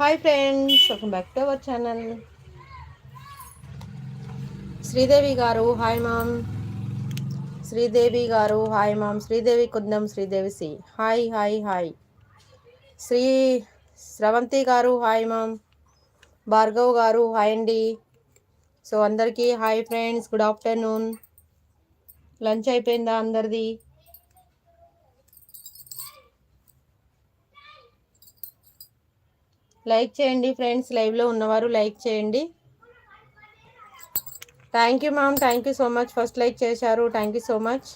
Hi friends welcome back to our channel Sridevi garu hi ma'am Sridevi garu hi ma'am Sridevi Kundam Sridevi C hi hi hi Sri Sravanthi garu hi ma'am Bhargav garu hi అండి so అందరికీ hi friends good afternoon lunch అయిపోయిందా అందరిది? Like చేయండి friends లైవ్లో ఉన్నవారు like చేయండి. Thank you ma'am thank you so much first like చేశారు thank you so much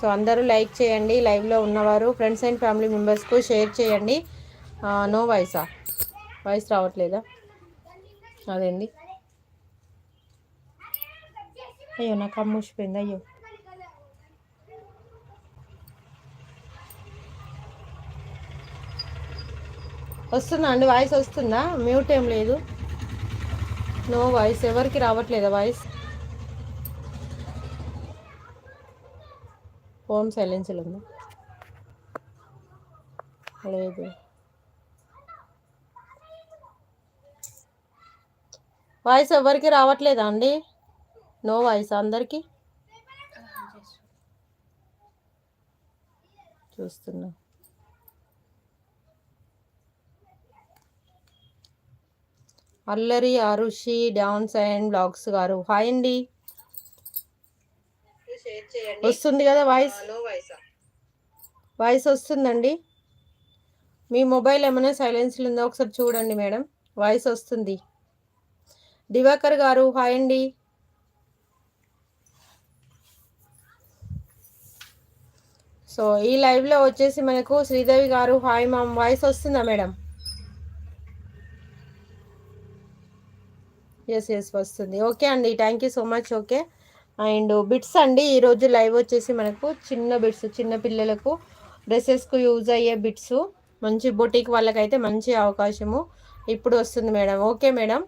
so అందరూ లైక్ చేయండి లైవ్లో ఉన్నవారు ఫ్రెండ్స్ అండ్ ఫ్యామిలీ మెంబర్స్కు షేర్ చేయండి. నో వాయిసా వాయిస్ రావట్లేదా? అదేండి అయ్యో నాకు అమ్మూసిపోయింది అయ్యో. వస్తుందా అండి వాయిస్ వస్తుందా? మ్యూట్ ఏం లేదు. నో వాయిస్ ఎవరికి రావట్లేదా వాయిస్ ఫోన్ సైలెన్స్లో ఉందా? లేదు. వాయిస్ ఎవరికి రావట్లేదా అండి? నో వాయిస్ అందరికి? చూస్తున్నా. Allari Arushi dance and blogs garu. Hi అండి. వస్తుంది కదా వాయిస్? వాయిస్ వస్తుందండి? మీ మొబైల్ ఏమైనా సైలెన్స్లో ఉందో? ఒకసారి చూడండి మేడం. వాయిస్ వస్తుంది. దివాకర్ గారు హాయ్ అండి. సో ఈ లైవ్లో వచ్చేసి మనకు Sridevi garu. Hi ma'am. Voice వస్తుందా మేడం? ఎస్ ఎస్ వస్తుంది. ఓకే అండి thank you so much okay and bits అండి ఈరోజు లైవ్ వచ్చేసి మనకు చిన్న బిట్స్ చిన్న పిల్లలకు డ్రెస్సెస్కు యూజ్ అయ్యే బిట్స్ మంచి బొటిక్ వాళ్ళకైతే మంచి అవకాశము. ఇప్పుడు వస్తుంది మేడం ఓకే మేడం.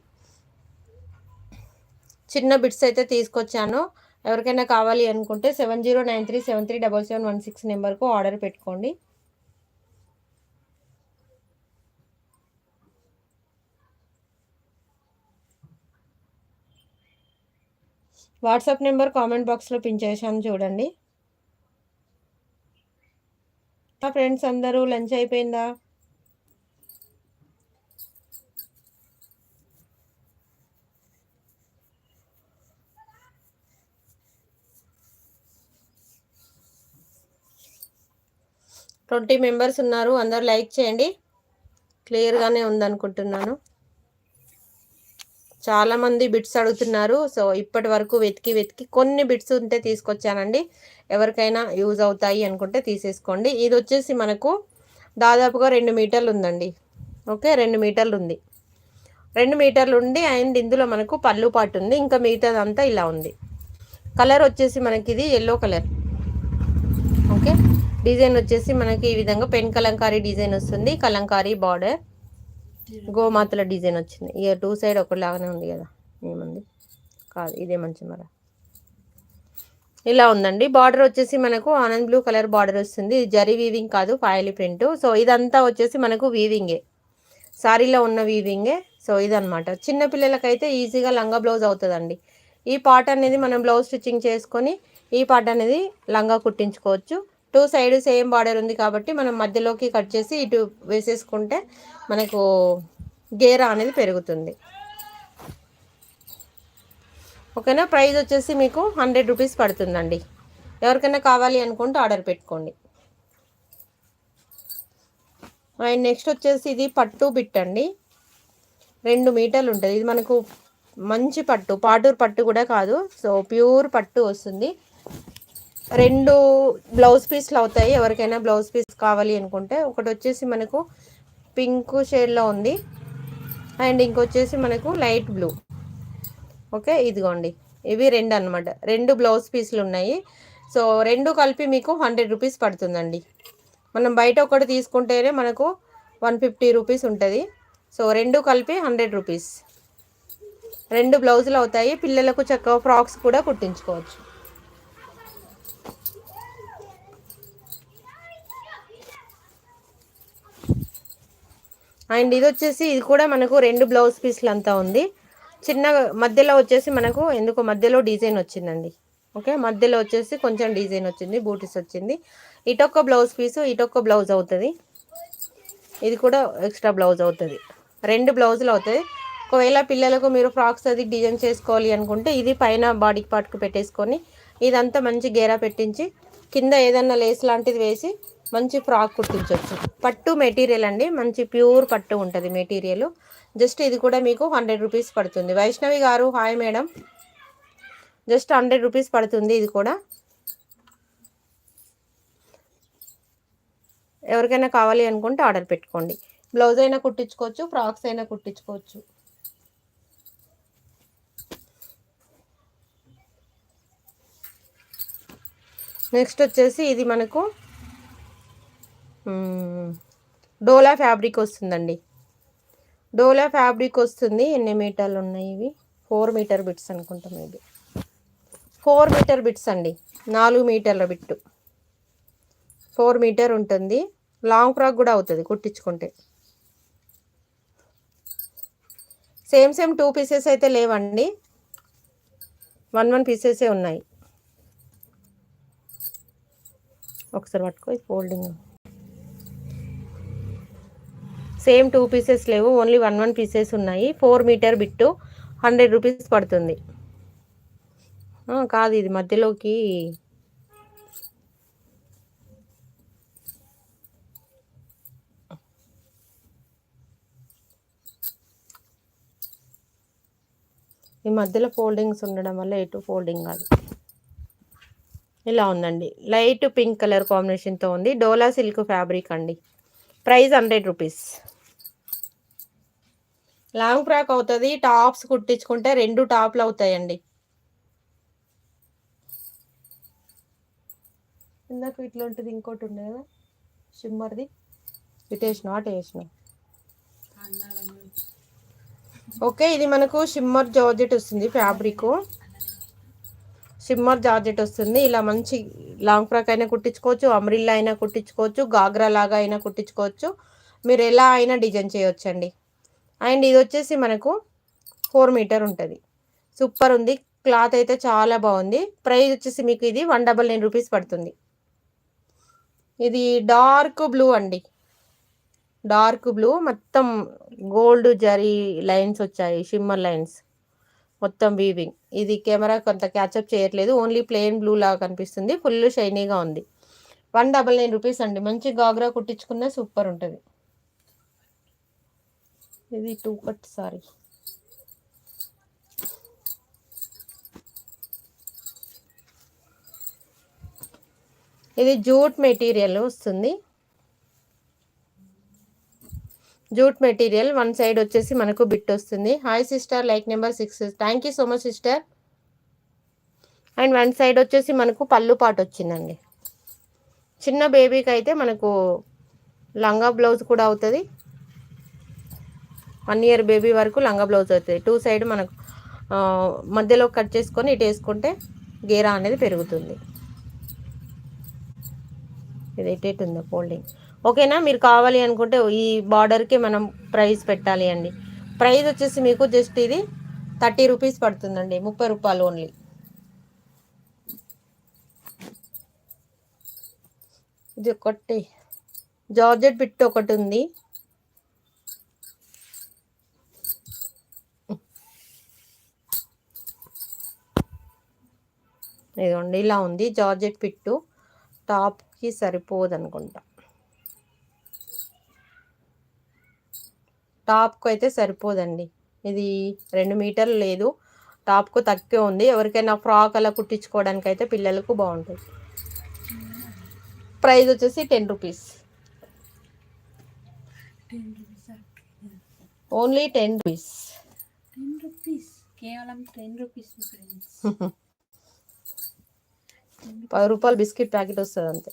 చిన్న బిట్స్ అయితే తీసుకొచ్చాను. ఎవరికైనా కావాలి అనుకుంటే seven zero nine three seven three double seven one six నెంబర్కు ఆర్డర్ పెట్టుకోండి. వాట్సాప్ నెంబర్ కామెంట్ బాక్స్లో పిన్ చేశాను చూడండి. ఫ్రెండ్స్ అందరూ లంచ్ అయిపోయిందా? ట్వంటీ మెంబర్స్ ఉన్నారు అందరు లైక్ చేయండి. క్లియర్గానే ఉందనుకుంటున్నాను. చాలామంది బిట్స్ అడుగుతున్నారు. సో ఇప్పటి వరకు వెతికి వెతికి కొన్ని బిట్స్ ఉంటే తీసుకొచ్చానండి. ఎవరికైనా యూజ్ అవుతాయి అనుకుంటే తీసేసుకోండి. ఇది వచ్చేసి మనకు దాదాపుగా రెండు మీటర్లు ఉందండి. ఓకే రెండు మీటర్లు ఉంది. రెండు మీటర్లు ఉండి అండ్ ఇందులో మనకు పళ్ళు పాటు ఉంది. ఇంకా మిగతాదంతా ఇలా ఉంది. కలర్ వచ్చేసి మనకి ఇది ఎల్లో కలర్. ఓకే డిజైన్ వచ్చేసి మనకి ఈ విధంగా పెన్ కలంకారీ డిజైన్ వస్తుంది. కలంకారీ బార్డర్. గోమాతల డిజైన్ వచ్చింది. ఇక టూ సైడ్ ఒకలాగానే ఉంది కదా. ఏముంది? కాదు ఇదే మంచి మర. ఇలా ఉందండి. బార్డర్ వచ్చేసి మనకు ఆనంద్ బ్లూ కలర్ బార్డర్ వస్తుంది. జరీ వీవింగ్ కాదు ఫాయిలీ ప్రింట్. సో ఇదంతా వచ్చేసి మనకు వీవింగే. సారీలో ఉన్న వీవింగే. సో ఇదనమాట చిన్న పిల్లలకైతే ఈజీగా లంగా బ్లౌజ్ అవుతుందండి. ఈ పార్ట్ అనేది మనం బ్లౌజ్ స్టిచ్చింగ్ చేసుకొని ఈ పార్ట్ అనేది లంగా కుట్టించుకోవచ్చు. టూ సైడ్ సేమ్ బార్డర్ ఉంది కాబట్టి మనం మధ్యలోకి కట్ చేసి ఇటు వేసేసుకుంటే మనకు గేరా అనేది పెరుగుతుంది. ఓకేనా? ప్రైస్ వచ్చేసి మీకు హండ్రెడ్ రూపీస్ పడుతుందండి. ఎవరికైనా కావాలి అనుకుంటే ఆర్డర్ పెట్టుకోండి. అండ్ నెక్స్ట్ వచ్చేసి ఇది పట్టు బిట్ అండి. రెండు మీటర్లు ఉంటుంది. ఇది మనకు మంచి పట్టు పాటూరు పట్టు కూడా కాదు. సో ప్యూర్ పట్టు వస్తుంది. రెండు బ్లౌజ్ పీస్లు అవుతాయి. ఎవరికైనా బ్లౌజ్ పీస్ కావాలి అనుకుంటే. ఒకటి వచ్చేసి మనకు పింక్ షేడ్లో ఉంది. అండ్ ఇంకొచ్చేసి మనకు లైట్ బ్లూ ఓకే ఇదిగోండి. ఇవి రెండు అనమాట రెండు బ్లౌజ్ పీస్లు ఉన్నాయి. సో రెండు కలిపి మీకు హండ్రెడ్ రూపీస్ పడుతుందండి. మనం బయట ఒకటి తీసుకుంటేనే మనకు వన్ ఫిఫ్టీ రూపీస్ ఉంటుంది. సో రెండు కలిపి హండ్రెడ్ రూపీస్ రెండు బ్లౌజులు అవుతాయి. పిల్లలకు చక్కగా ఫ్రాక్స్ కూడా కుట్టించుకోవచ్చు. అండ్ ఇది వచ్చేసి ఇది కూడా మనకు రెండు బ్లౌజ్ పీస్లు అంతా ఉంది. చిన్న మధ్యలో వచ్చేసి మనకు ఎందుకు మధ్యలో డిజైన్ వచ్చిందండి. ఓకే మధ్యలో వచ్చేసి కొంచెం డిజైన్ వచ్చింది బూటీస్ వచ్చింది. ఇటొక్క బ్లౌజ్ పీసు ఇటొక్క బ్లౌజ్ అవుతుంది. ఇది కూడా ఎక్స్ట్రా బ్లౌజ్ అవుతుంది. రెండు బ్లౌజులు అవుతాయి ఒకవేళ పిల్లలకు మీరు ఫ్రాక్స్ అది డిజైన్ చేసుకోవాలి అనుకుంటే ఇది పైన బాడీ పార్ట్కి పెట్టేసుకొని ఇదంతా మంచి గేరా పెట్టించి కింద ఏదన్నా లేస్ లాంటిది వేసి మంచి ఫ్రాక్ కుట్టించవచ్చు పట్టు మెటీరియల్ అండి. మంచి ప్యూర్ పట్టు ఉంటుంది మెటీరియల్. జస్ట్ ఇది కూడా మీకు హండ్రెడ్ రూపీస్ పడుతుంది. Vaishnavi garu hi madam. Just hundred rupees పడుతుంది ఇది కూడా. ఎవరికైనా కావాలి అనుకుంటే ఆర్డర్ పెట్టుకోండి. బ్లౌజ్ అయినా కుట్టించుకోవచ్చు ఫ్రాక్స్ అయినా కుట్టించుకోవచ్చు. నెక్స్ట్ వచ్చేసి ఇది మనకు డోలా ఫ్యాబ్రిక్ వస్తుందండి. డోలా ఫ్యాబ్రిక్ వస్తుంది. ఎన్ని మీటర్లు ఉన్నాయి ఇవి? ఫోర్ మీటర్ బిట్స్ అనుకుంటాం మేబీ. ఫోర్ మీటర్ బిట్స్ అండి. నాలుగు మీటర్ల బిట్టు. ఫోర్ మీటర్ ఉంటుంది. లాంగ్ ఫ్రాక్ కూడా అవుతుంది కుట్టించుకుంటే. సేమ్ సేమ్ టూ పీసెస్ అయితే లేవండి. వన్ వన్ పీసెసే ఉన్నాయి. ఒకసారి పట్టుకో ఫోల్డింగ్. సేమ్ టూ పీసెస్ లేవు ఓన్లీ వన్ వన్ పీసెస్ ఉన్నాయి. Four metre bit hundred rupees పడుతుంది. కాదు ఇది మధ్యలోకి. ఈ మధ్యలో ఫోల్డింగ్స్ ఉండడం వల్ల ఎటు ఫోల్డింగ్ కాదు. ఇలా ఉందండి. లైట్ పింక్ కలర్ కాంబినేషన్తో ఉంది. డోలా సిల్క్ ఫ్యాబ్రిక్ అండి. Price hundred rupees. Long frock అవుతుంది టాప్స్ కుట్టించుకుంటే రెండు టాప్లు అవుతాయండి. ఇందాక ఇట్లా ఉంటుంది ఇంకోటి ఉండే కదా షిమ్మర్ది? ఇటు వేసిన అటు వేసిన ఓకే ఇది మనకు షిమ్మర్ జార్జెట్ వస్తుంది ఫ్యాబ్రిక్. షిమ్మర్ జార్జెట్ వస్తుంది. ఇలా మంచి లాంగ్ ఫ్రాక్ అయినా కుట్టించుకోవచ్చు అమ్రిల్లా అయినా కుట్టించుకోవచ్చు గాగ్రా లాగా అయినా కుట్టించుకోవచ్చు. మీరు ఎలా అయినా డిజైన్ చేయొచ్చండి. అండ్ ఇది వచ్చేసి మనకు ఫోర్ మీటర్ ఉంటుంది. సూపర్ ఉంది. క్లాత్ అయితే చాలా బాగుంది. ప్రైస్ వచ్చేసి మీకు ఇది వన్ డబల్ నైన్ రూపీస్ పడుతుంది. ఇది డార్క్ బ్లూ అండి. Dark blue. మొత్తం గోల్డ్ జరీ లైన్స్ వచ్చాయి. Shimmer lines. మొత్తం వీవింగ్ ఇది కెమెరా కొంత క్యాచప్ చేయట్లేదు. ఓన్లీ ప్లెయిన్ బ్లూ లాగా కనిపిస్తుంది. ఫుల్ షైనీగా ఉంది. వన్ డబల్ నైన్ రూపీస్ అండి. మంచి గాగ్రా కుట్టించుకున్న సూపర్ ఉంటుంది. ఇది టూ కట్ సారీ. ఇది జూట్ మెటీరియల్ వస్తుంది. జూట్ మెటీరియల్ వన్ సైడ్ వచ్చేసి మనకు బిట్ వస్తుంది. Hi sister like number six thank you so much sister and one side వచ్చేసి మనకు పళ్ళు పాటు వచ్చిందండి. చిన్న బేబీకి అయితే మనకు లంగా బ్లౌజ్ కూడా అవుతుంది. వన్ ఇయర్ బేబీ వరకు లంగా బ్లౌజ్ అవుతుంది. టూ సైడ్ మనకు మధ్యలో కట్ చేసుకొని ఇటు వేసుకుంటే గేరా అనేది పెరుగుతుంది. ఇది ఎటు ఉందో ఫోల్డింగ్ ఓకేనా? మీరు కావాలి అనుకుంటే ఈ బార్డర్కి మనం ప్రైస్ పెట్టాలి అండి. ప్రైస్ వచ్చేసి మీకు జస్ట్ ఇది థర్టీ రూపీస్ పడుతుందండి. ముప్పై రూపాయలు ఓన్లీ ఇది ఒకటి. జార్జెట్ బిట్ ఒకటి ఉంది. ఇదిగోండి ఇలా ఉంది. జార్జెట్ పిట్టు టాప్కి సరిపోదు అనుకుంటా టాప్కు అయితే సరిపోదండి. ఇది రెండు మీటర్లు లేదు. టాప్కు తక్కువ ఉంది. ఎవరికైనా ఫ్రాక్ అలా కుట్టించుకోవడానికి అయితే పిల్లలకు బాగుంటుంది. ప్రైస్ వచ్చేసి ten rupees. Only ten rupees. Ten rupees. కేవలం టెన్ రూపీస్ పది రూపాయలు బిస్కెట్ ప్యాకెట్ వస్తుంది అంతే.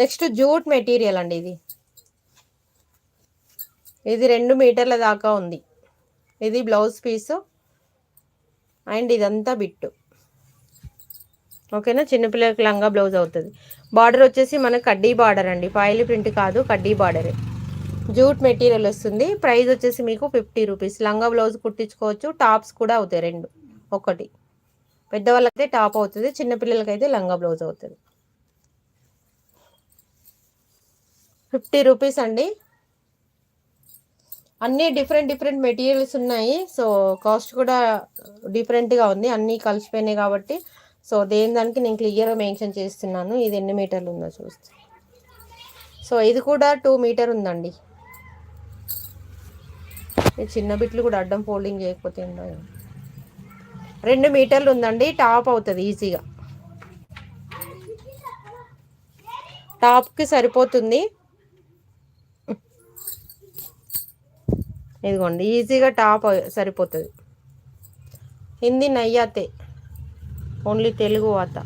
నెక్స్ట్ జూట్ మెటీరియల్ అండి ఇది. ఇది రెండు మీటర్ల దాకా ఉంది. ఇది బ్లౌజ్ పీసు అండ్ ఇదంతా బిట్టు. ఓకేనా? చిన్నపిల్లలకి లంగా బ్లౌజ్ అవుతుంది. బార్డర్ వచ్చేసి మనకు కడ్డీ బార్డర్ అండి. ఫాయిల్ ప్రింట్ కాదు కడ్డీ బార్డరే. జూట్ మెటీరియల్ వస్తుంది. ప్రైస్ వచ్చేసి మీకు ఫిఫ్టీ రూపీస్. లంగా బ్లౌజ్ కుట్టించుకోవచ్చు. టాప్స్ కూడా అవుతాయి రెండు. ఒకటి. పెద్దవాళ్ళకైతే టాప్ అవుతుంది చిన్నపిల్లలకైతే లంగా బ్లౌజ్ అవుతుంది. ఫిఫ్టీ రూపీస్ అండి. అన్నీ డిఫరెంట్ డిఫరెంట్ మెటీరియల్స్ ఉన్నాయి. సో కాస్ట్ కూడా డిఫరెంట్గా ఉంది. అన్నీ కలిసిపోయినాయి కాబట్టి సో దేని దానికి నేను క్లియర్గా మెన్షన్ చేస్తున్నాను. ఇది ఎన్ని మీటర్లు ఉందో చూస్తే. సో ఇది కూడా టూ మీటర్ ఉందండి. ఈ చిన్న బిట్లు కూడా అడ్డం ఫోల్డింగ్ చేయకపోతే ఏందో రెండు మీటర్లు ఉందండి టాప్ అవుతుంది ఈజీగా. టాప్కి సరిపోతుంది. ఇదిగోండి ఈజీగా టాప్ సరిపోతుంది. హిందీ నయ్యాతే ఓన్లీ తెలుగు వాత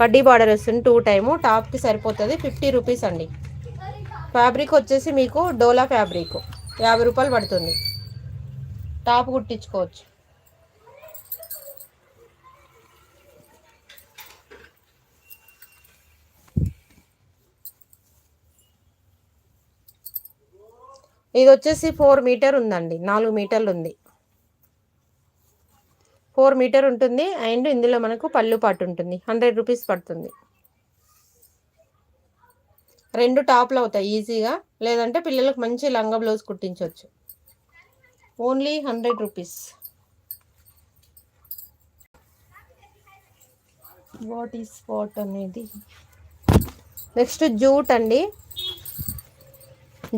కడ్డీ బార్డర్ వస్తుంది టూ టైము టాప్కి సరిపోతుంది ఫిఫ్టీ రూపీస్ అండి. ఫ్యాబ్రిక్ వచ్చేసి మీకు డోలా ఫ్యాబ్రిక్ యాభై రూపాయలు పడుతుంది. టాప్ కుట్టించుకోవచ్చు. ఇది వచ్చేసి ఫోర్ మీటర్ ఉందండి. నాలుగు మీటర్లు ఉంది. ఫోర్ మీటర్ ఉంటుంది. అండ్ ఇందులో మనకు పళ్ళు పాటు ఉంటుంది. హండ్రెడ్ రూపీస్ పడుతుంది. రెండు టాప్లు అవుతాయి ఈజీగా. లేదంటే పిల్లలకు మంచి లంగా blouse కుట్టించవచ్చు only hundred rupees. What is what అనేది? నెక్స్ట్ జూట్ అండి.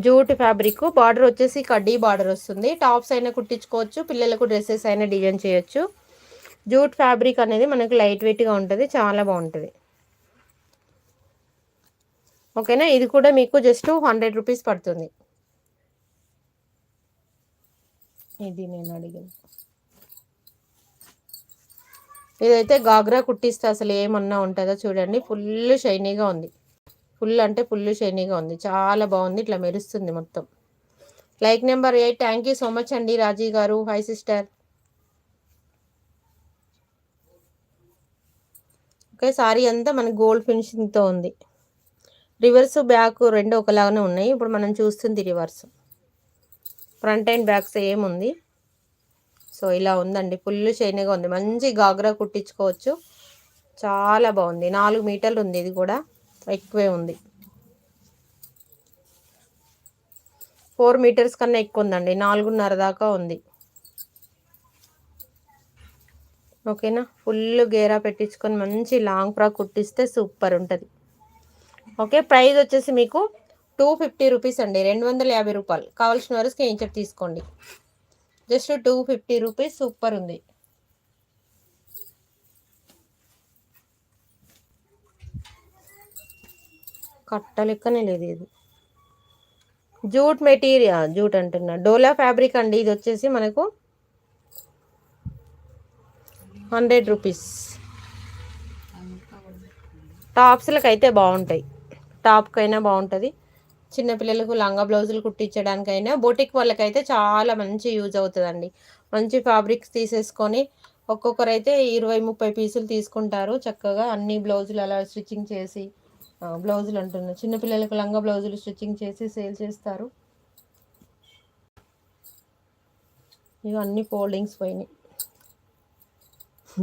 జూట్ ఫ్యాబ్రిక్ బార్డర్ వచ్చేసి కడ్డీ బార్డర్ వస్తుంది. టాప్స్ అయినా కుట్టించుకోవచ్చు పిల్లలకు డ్రెస్సెస్ అయినా డిజైన్ చేయొచ్చు. జూట్ ఫ్యాబ్రిక్ అనేది మనకు లైట్ వెయిట్గా ఉంటుంది చాలా బాగుంటుంది. ఓకేనా? ఇది కూడా మీకు జస్ట్ హండ్రెడ్ రూపీస్ పడుతుంది. ఇది నేను అడిగింది. ఇదైతే గాగ్రా కుట్టిస్తే అసలు ఏమన్నా ఉంటుందో చూడండి. ఫుల్ షైనీగా ఉంది. ఫుల్ అంటే ఫుల్ షైనీగా ఉంది. చాలా బాగుంది. ఇట్లా మెరుస్తుంది మొత్తం. Like number eight. Thank you so much అండి రాజీ గారు. హాయ్ సిస్టర్ ఓకే సారీ అంతా మనకి గోల్డ్ ఫినిషింగ్తో ఉంది. రివర్స్ బ్యాక్ రెండు ఒకలాగానే ఉన్నాయి. ఇప్పుడు మనం చూస్తుంది reverse front and back same ఉంది. సో ఇలా ఉందండి. ఫుల్ షైనీగా ఉంది. మంచి గాగ్రా కుట్టించుకోవచ్చు. చాలా బాగుంది. నాలుగు మీటర్లు ఉంది ఇది కూడా. ఎక్కువే ఉంది. ఫోర్ మీటర్స్ కన్నా ఎక్కువ ఉందండి నాలుగున్నర దాకా ఉంది. ఓకేనా? ఫుల్ గేరా పెట్టించుకొని మంచి లాంగ్ ఫ్రాక్ కుట్టిస్తే సూపర్ ఉంటుంది. ఓకే ప్రైస్ వచ్చేసి మీకు టూ ఫిఫ్టీ రూపీస్ అండి. రెండు వందల యాభై రూపాయలు. కావాల్సిన వరకు స్క్రీన్ తీసుకోండి. Just two fifty rupees super ఉంది. కట్ట లెక్కనే లేదు ఇది. జూట్ మెటీరియల్ జూట్ అంటున్నా. డోలా ఫ్యాబ్రిక్ అండి ఇది వచ్చేసి మనకు హండ్రెడ్ రూపీస్. టాప్స్లకు అయితే బాగుంటాయి. టాప్కైనా బాగుంటుంది. చిన్నపిల్లలకు లంగా బ్లౌజులు కుట్టించడానికైనా బోటిక్ వాళ్ళకైతే చాలా మంచి యూజ్ అవుతుందండి. మంచి ఫ్యాబ్రిక్స్ తీసేసుకొని ఒక్కొక్కరైతే ఇరవై ముప్పై పీసులు తీసుకుంటారు. చక్కగా అన్ని బ్లౌజులు అలా స్టిచ్చింగ్ చేసి బ్లౌజులు అంటున్నా. చిన్నపిల్లలకు లంగా బ్లౌజులు స్టిచ్చింగ్ చేసి సేల్ చేస్తారు. ఇవి అన్ని ఫోల్డింగ్స్ పోయినాయి.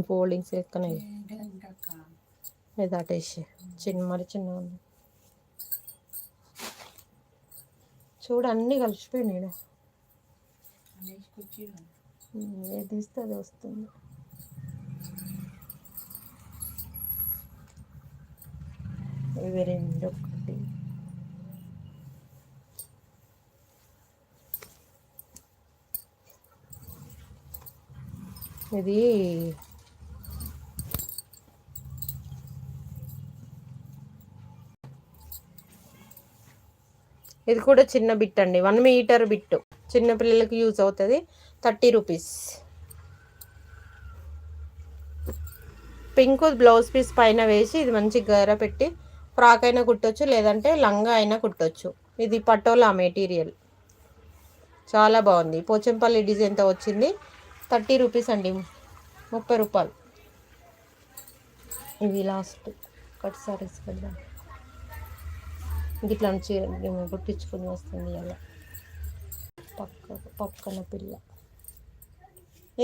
ఫోల్డింగ్స్ ఎక్కనే ఇది అటేసి చిన్న మరి చిన్న చూడు అన్నీ కలిసిపోయినాయి ఏది తీస్తే అది వస్తుంది. ఇవి రెండు ఒకటి ఇది ఇది కూడా చిన్న బిట్ అండి. వన్ మీటర్ బిట్ చిన్న పిల్లలకి యూజ్ అవుతుంది. Thirty rupees. Pink blouse piece పైన వేసి ఇది మంచి గర పెట్టి ఫ్రాక్ అయినా కుట్టొచ్చు లేదంటే లంగా అయినా కుట్టొచ్చు. ఇది పటోలా మెటీరియల్. చాలా బాగుంది. పోచంపల్లి డిజైన్తో వచ్చింది. థర్టీ రూపీస్ అండి. ముప్పై రూపాయలు. ఇది లాస్ట్ కట్ సారీస్ కదా. ఇట్లా చీర కుట్టించుకుని వస్తుంది అలా పక్క పక్కన పిల్ల.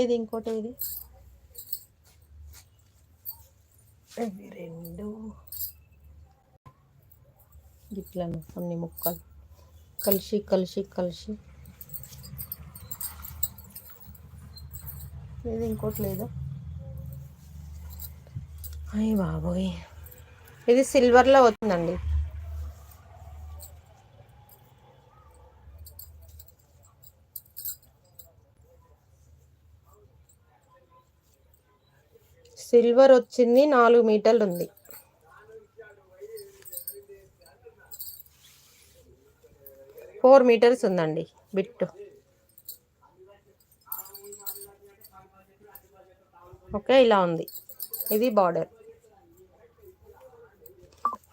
ఇది ఇంకోటి ఇది? ఇవి రెండు. ఇట్లా అన్ని ముక్కలు. కలిసి కలిసి కలిసి. ఇది ఇంకోటి లేదు. అయ్యి బాబోయ్. ఇది సిల్వర్లో అవుతుందండి సిల్వర్ వచ్చింది నాలుగు మీటర్లు ఉంది. ఫోర్ మీటర్స్ ఉందండి బిట్టు. ఓకే ఇలా ఉంది. ఇది బార్డర్.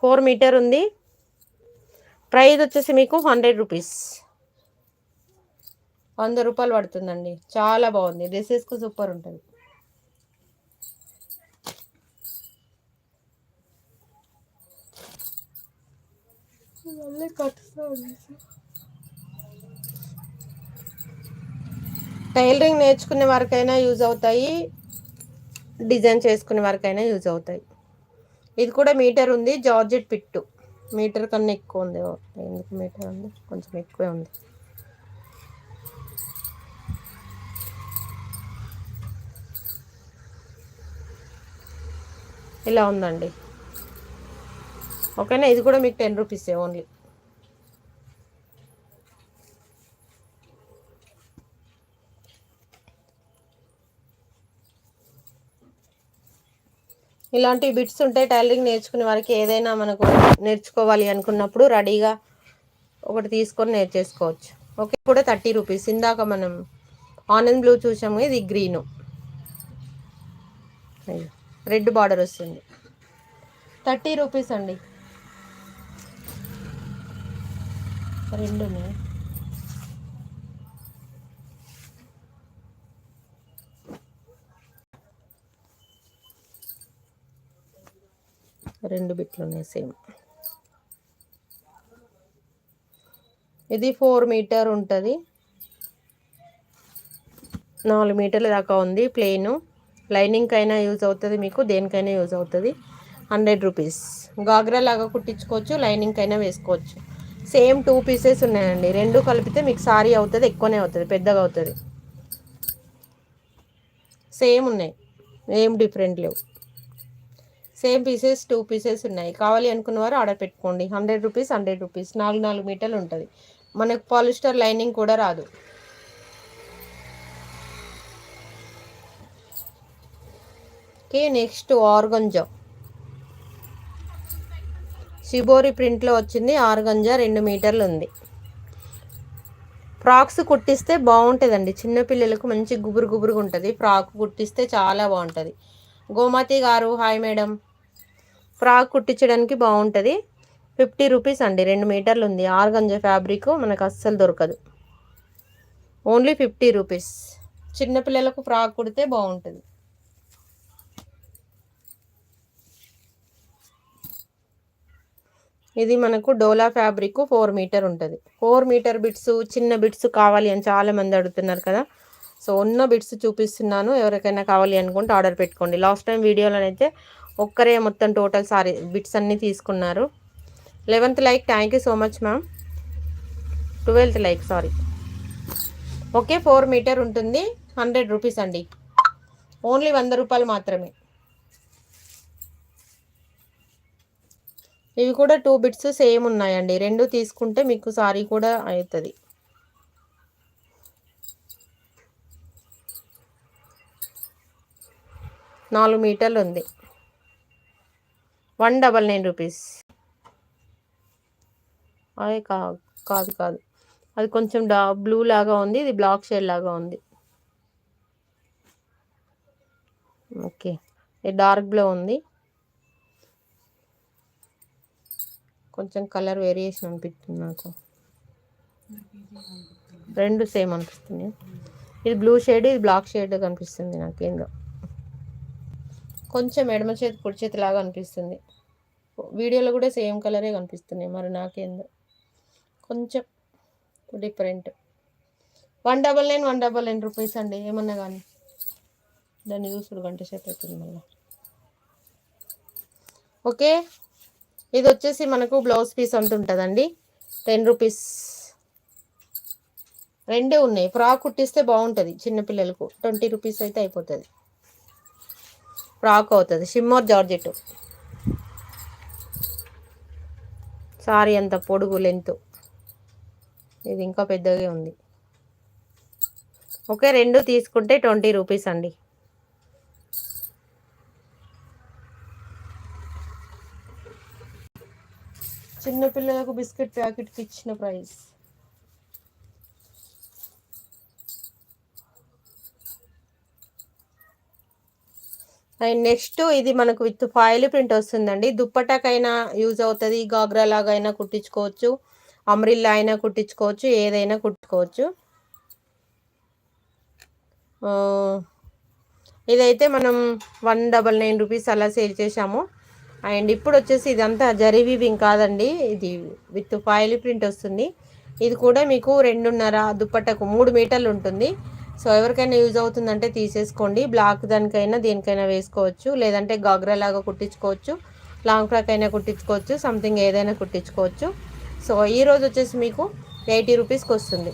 ఫోర్ మీటర్ ఉంది. ప్రైస్ వచ్చేసి మీకు హండ్రెడ్ రూపీస్. వంద రూపాయలు పడుతుందండి. చాలా బాగుంది. డ్రెస్సెస్కు సూపర్ ఉంటుంది. టైలరింగ్ నేర్చుకునే వారికైనా యూజ్ అవుతాయి డిజైన్ చేసుకునే వారికైనా యూజ్ అవుతాయి. ఇది కూడా మీటర్ ఉంది జార్జెట్ పిట్టు. మీటర్ కన్నా ఎక్కువ ఉంది. ఎందుకు మీటర్ ఉంది? కొంచెం ఎక్కువే ఉంది. ఇలా ఉందండి. ఓకేనా? ఇది కూడా మీకు టెన్ రూపీసే ఓన్లీ. ఇలాంటి బిట్స్ ఉంటాయి టైలరింగ్ నేర్చుకునే వారికి ఏదైనా మనకు నేర్చుకోవాలి అనుకున్నప్పుడు రెడీగా ఒకటి తీసుకొని నేర్చేసుకోవచ్చు. ఓకే కూడా థర్టీ రూపీస్. ఇందాక మనం ఆనంద్ బ్లూ చూసాము ఇది గ్రీను. రెడ్ బార్డర్ వస్తుంది. థర్టీ రూపీస్ అండి. రెండు రెండు బిట్లు ఉన్నాయి సేమ్. ఇది ఫోర్ మీటర్ ఉంటుంది. నాలుగు మీటర్ల దాకా ఉంది ప్లెయిన్ లైనింగ్కి అయినా యూజ్ అవుతుంది మీకు దేనికైనా యూజ్ అవుతుంది. Hundred rupees. గాగ్రా లాగా కుట్టించుకోవచ్చు లైనింగ్కి అయినా వేసుకోవచ్చు. సేమ్ టూ పీసెస్ ఉన్నాయండి. రెండు కలిపితే మీకు సారీ అవుతుంది ఎక్కువనే అవుతుంది పెద్దగా అవుతుంది. సేమ్ ఉన్నాయి. ఏం డిఫరెంట్ లేవు. సేమ్ పీసెస్ టూ పీసెస్ ఉన్నాయి. కావాలి అనుకున్న వారు ఆర్డర్ పెట్టుకోండి. Hundred rupees hundred rupees. నాలుగు నాలుగు మీటర్లు ఉంటుంది. మనకు పాలిస్టర్ లైనింగ్ కూడా రాదు. Okay next organza. షిబోరి ప్రింట్లో వచ్చింది ఆర్గంజా రెండు మీటర్లు ఉంది. ఫ్రాక్స్ కుట్టిస్తే బాగుంటుందండి. చిన్నపిల్లలకు మంచి గుబురు గుబురుగా ఉంటుంది. ఫ్రాక్ కుట్టిస్తే చాలా బాగుంటుంది. గోమతి గారు హాయ్ మేడం. ఫ్రాక్ కుట్టించడానికి బాగుంటుంది. ఫిఫ్టీ రూపీస్ అండి రెండు మీటర్లు ఉంది. ఆర్గంజ ఫ్యాబ్రిక్ మనకు అస్సలు దొరకదు. Only fifty rupees. చిన్నపిల్లలకు ఫ్రాక్ కుడితే బాగుంటుంది. ఇది మనకు డోలా ఫ్యాబ్రిక్ ఫోర్ మీటర్ ఉంటుంది. ఫోర్ మీటర్ బిట్స్ చిన్న బిట్స్ కావాలి అని చాలా మంది అడుగుతున్నారు కదా. సో ఉన్న బిట్స్ చూపిస్తున్నాను. ఎవరికైనా కావాలి అనుకుంటే ఆర్డర్ పెట్టుకోండి. లాస్ట్ టైం వీడియోలోనైతే ఒక్కరే మొత్తం టోటల్ సారీ బిట్స్ అన్నీ తీసుకున్నారు. Eleventh like thank you so much ma'am twelfth like sorry okay four metre ఉంటుంది హండ్రెడ్ రూపీస్ అండి. ఓన్లీ వంద రూపాయలు మాత్రమే. ఇవి కూడా టూ బిట్స్ సేమ్ ఉన్నాయండి. రెండు తీసుకుంటే మీకు సారీ కూడా అవుతుంది నాలుగు మీటర్లు ఉంది. One double nine rupees. అదే కా కాదు కాదు. అది కొంచెం డా బ్లూ లాగా ఉంది ఇది బ్లాక్ షేడ్ లాగా ఉంది. ఓకే. ఇది డార్క్ బ్లూ ఉంది. కొంచెం కలర్ వేరియేషన్ అనిపిస్తుంది నాకు. రెండు సేమ్ అనిపిస్తుంది ఇది బ్లూ షేడ్ ఇది బ్లాక్ షేడ్ కనిపిస్తుంది నాకు ఏందో. కొంచెం ఎడమ చేతి కుడి చేతి లాగా అనిపిస్తుంది. వీడియోలో కూడా సేమ్ కలరే కనిపిస్తున్నాయి మరి నాకేందో. కొంచెం different. One double nine one double nine rupees అండి ఏమన్నా కానీ. దాన్ని చూసుడు గంట సేపు అవుతుంది మళ్ళీ. ఓకే? ఇది వచ్చేసి మనకు బ్లౌజ్ పీస్ అంత ఉంటుందండి టెన్ రూపీస్. రెండే ఉన్నాయి ఫ్రాక్ కుట్టిస్తే బాగుంటుంది చిన్నపిల్లలకు ట్వంటీ రూపీస్ అయితే అయిపోతుంది. ఫ్రాక్ అవుతుంది. Shimmer georgette. సారీ అంత పొడుగు లెంత్. ఇది ఇంకా పెద్దగా ఉంది. ఓకే రెండు తీసుకుంటే ట్వంటీ రూపీస్ అండి. చిన్నపిల్లలకు బిస్కెట్ ప్యాకెట్కి ఇచ్చిన ప్రైస్. అండ్ నెక్స్ట్ ఇది మనకు విత్ ఫాయిల్ ప్రింట్ వస్తుందండి. దుప్పటాకైనా యూజ్ అవుతుంది. గాగ్రా లాగా అయినా కుట్టించుకోవచ్చు. అమ్రిల్లా అయినా కుట్టించుకోవచ్చు. ఏదైనా కుట్టుకోవచ్చు. ఇదైతే మనం వన్ డబల్ నైన్ రూపీస్ అలా సేల్ చేసాము అండ్ ఇప్పుడు వచ్చేసి ఇదంతా జరీ వీవింగ్ కాదండి. ఇది విత్ ఫాయిల్ ప్రింట్ వస్తుంది. ఇది కూడా మీకు రెండున్నర దుప్పట్టకు మూడు మీటర్లు ఉంటుంది. సో ఎవరికైనా యూజ్ అవుతుందంటే తీసేసుకోండి. బ్లాక్ దానికైనా దేనికైనా వేసుకోవచ్చు. లేదంటే గాగ్రా లాగా కుట్టించుకోవచ్చు. లాంగ్ ఫ్రాక్ అయినా కుట్టించుకోవచ్చు. సంథింగ్ ఏదైనా కుట్టించుకోవచ్చు. సో ఈ రోజు వచ్చేసి మీకు ఎయిటీ రూపీస్కి వస్తుంది.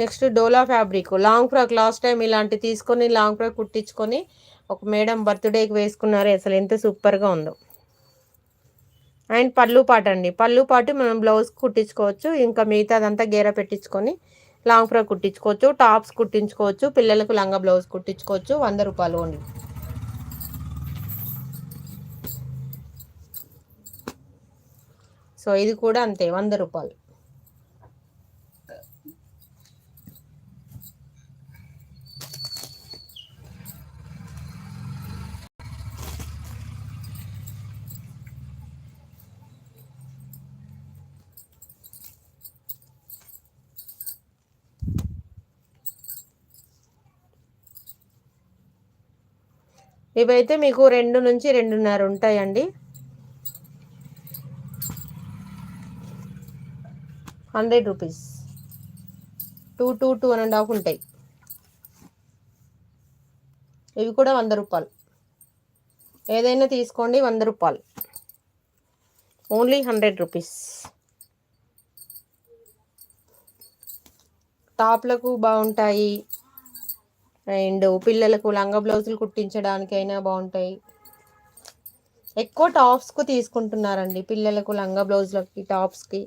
నెక్స్ట్ డోలా fabric. Long frock last time ఇలాంటి తీసుకొని లాంగ్ ఫ్రాక్ కుట్టించుకొని ఒక మేడం బర్త్డేకి వేసుకున్నారు. అసలు ఎంత సూపర్గా ఉందో. అండ్ పళ్ళు పాట అండి. పళ్ళు పాటు మనం బ్లౌజ్ కుట్టించుకోవచ్చు ఇంకా మిగతాదంతా గేర పెట్టించుకొని లాంగ్ ఫ్రాక్ కుట్టించుకోవచ్చు టాప్స్ కుట్టించుకోవచ్చు పిల్లలకు లంగా బ్లౌజ్ కుట్టించుకోవచ్చు వంద రూపాయలు ఓన్లీ. సో ఇది కూడా అంతే వంద రూపాయలు. ఇవైతే మీకు రెండు నుంచి రెండున్నర ఉంటాయండి. Hundred rupees. Two two two and half ఉంటాయి. ఇవి కూడా వంద రూపాయలు. ఏదైనా తీసుకోండి వంద రూపాయలు. Only hundred rupees. టాప్లకు బాగుంటాయి. అండ్ పిల్లలకు లంగా బ్లౌజులు కుట్టించడానికైనా బాగుంటాయి. ఎక్కువ టాప్స్కు తీసుకుంటున్నారండి పిల్లలకు లంగా బ్లౌజులకి టాప్స్కి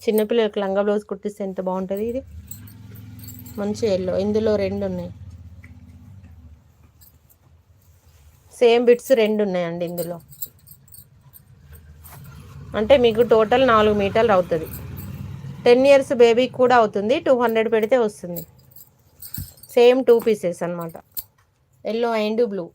చిన్నపిల్లలకు లంగా బ్లౌజ్ కుట్టిస్తే ఎంత బాగుంటుంది ఇది? మంచి ఎల్లో ఇందులో రెండు ఉన్నాయి. సేమ్ బిట్స్ రెండు ఉన్నాయండి ఇందులో. అంటే మీకు టోటల్ నాలుగు మీటర్లు అవుతుంది. టెన్ ఇయర్స్ బేబీకి కూడా అవుతుంది టూ హండ్రెడ్ పెడితే వస్తుంది. సేమ్ టూ పీసెస్ అనమాట ఎల్లో అండ్ బ్లూ.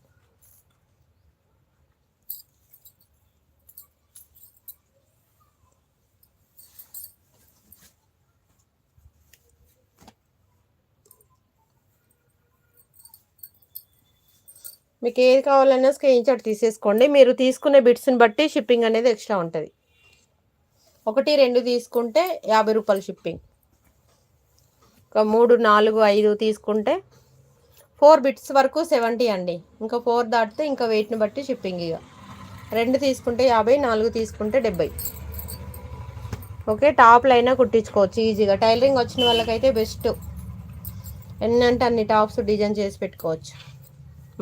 మీకు ఏది కావాలన్నా స్క్రీన్ షాట్ తీసేసుకోండి. మీరు తీసుకునే బిట్స్ని బట్టి షిప్పింగ్ అనేది ఎక్స్ట్రా ఉంటుంది. ఒకటి రెండు తీసుకుంటే యాభై రూపాయలు షిప్పింగ్ ఒక మూడు నాలుగు ఐదు తీసుకుంటే ఫోర్ బిట్స్ వరకు సెవెంటీ అండి. ఇంకా ఫోర్ దాటితే ఇంకా వెయిట్ని బట్టి షిప్పింగ్ ఇక. రెండు తీసుకుంటే యాభై నాలుగు తీసుకుంటే డెబ్బై. ఓకే టాప్లు అయినా కుట్టించుకోవచ్చు ఈజీగా. టైలరింగ్ వచ్చిన వాళ్ళకైతే బెస్ట్. ఎన్నంటే అన్ని టాప్స్ డిజైన్ చేసి పెట్టుకోవచ్చు.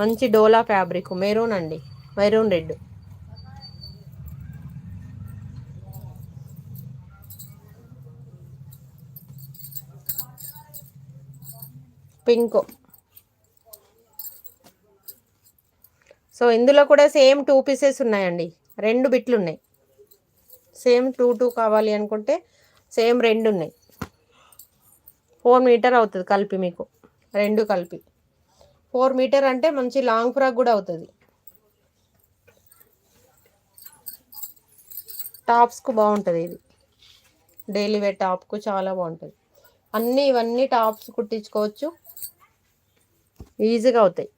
మంచి డోలా ఫ్యాబ్రిక్ మెరూన్ అండి. Maroon red. పింక్. సో ఇందులో కూడా సేమ్ టూ పీసెస్ ఉన్నాయండి. రెండు బిట్లు ఉన్నాయి. సేమ్ టూ టూ కావాలి అనుకుంటే సేమ్ రెండు ఉన్నాయి. ఫోర్ మీటర్ అవుతుంది కలిపి మీకు. రెండు కలిపి. ఫోర్ మీటర్ అంటే మంచి లాంగ్ ఫ్రాక్ కూడా అవుతుంది. టాప్స్కు బాగుంటుంది ఇది. డైలీ వేర్ టాప్కు చాలా బాగుంటుంది. అన్నీ ఇవన్నీ టాప్స్ కుట్టించుకోవచ్చు. ఈజీగా అవుతాయి.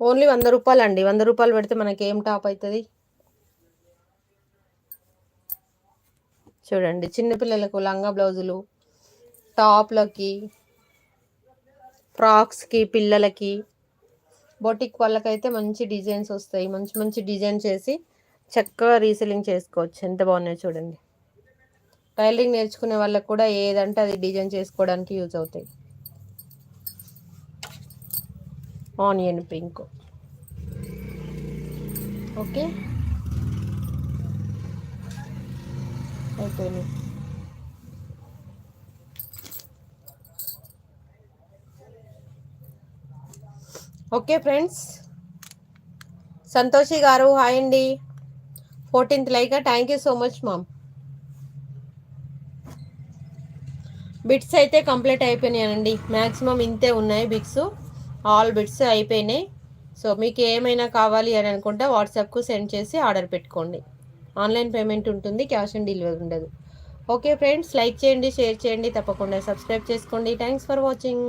ఓన్లీ వంద రూపాయలు అండి వంద రూపాయలు పెడితే మనకి ఏం టాప్ అవుతుంది చూడండి చిన్నపిల్లలకు లంగా బ్లౌజులు టాప్లకి ఫ్రాక్స్కి పిల్లలకి బొటిక్ వాళ్ళకైతే మంచి డిజైన్స్ వస్తాయి. మంచి మంచి డిజైన్ చేసి చక్కగా రీసెలింగ్ చేసుకోవచ్చు. ఎంత బాగున్నాయో చూడండి. టైలరింగ్ నేర్చుకునే వాళ్ళకి కూడా ఏదంటే అది డిజైన్ చేసుకోవడానికి యూజ్ అవుతాయి. Onion pink. ఓకే. అయిపోయినాయి okay friends. Santoshi garu hi అండి. Fourteenth like thank you so much ma'am. Bits అయితే కంప్లీట్ అయిపోయినాయండి. మ్యాక్సిమం ఇంతే ఉన్నాయి బిట్స్. ఆల్ బిట్స్ అయిపోయినాయి. సో మీకు ఏమైనా కావాలి అని అనుకుంటే వాట్సాప్కు సెండ్ చేసి ఆర్డర్ పెట్టుకోండి. ఆన్లైన్ పేమెంట్ ఉంటుంది క్యాష్ ఆన్ డెలివరీ ఉండదు. ఓకే ఫ్రెండ్స్ లైక్ చేయండి షేర్ చేయండి తప్పకుండా సబ్స్క్రైబ్ చేసుకోండి. Thanks for watching.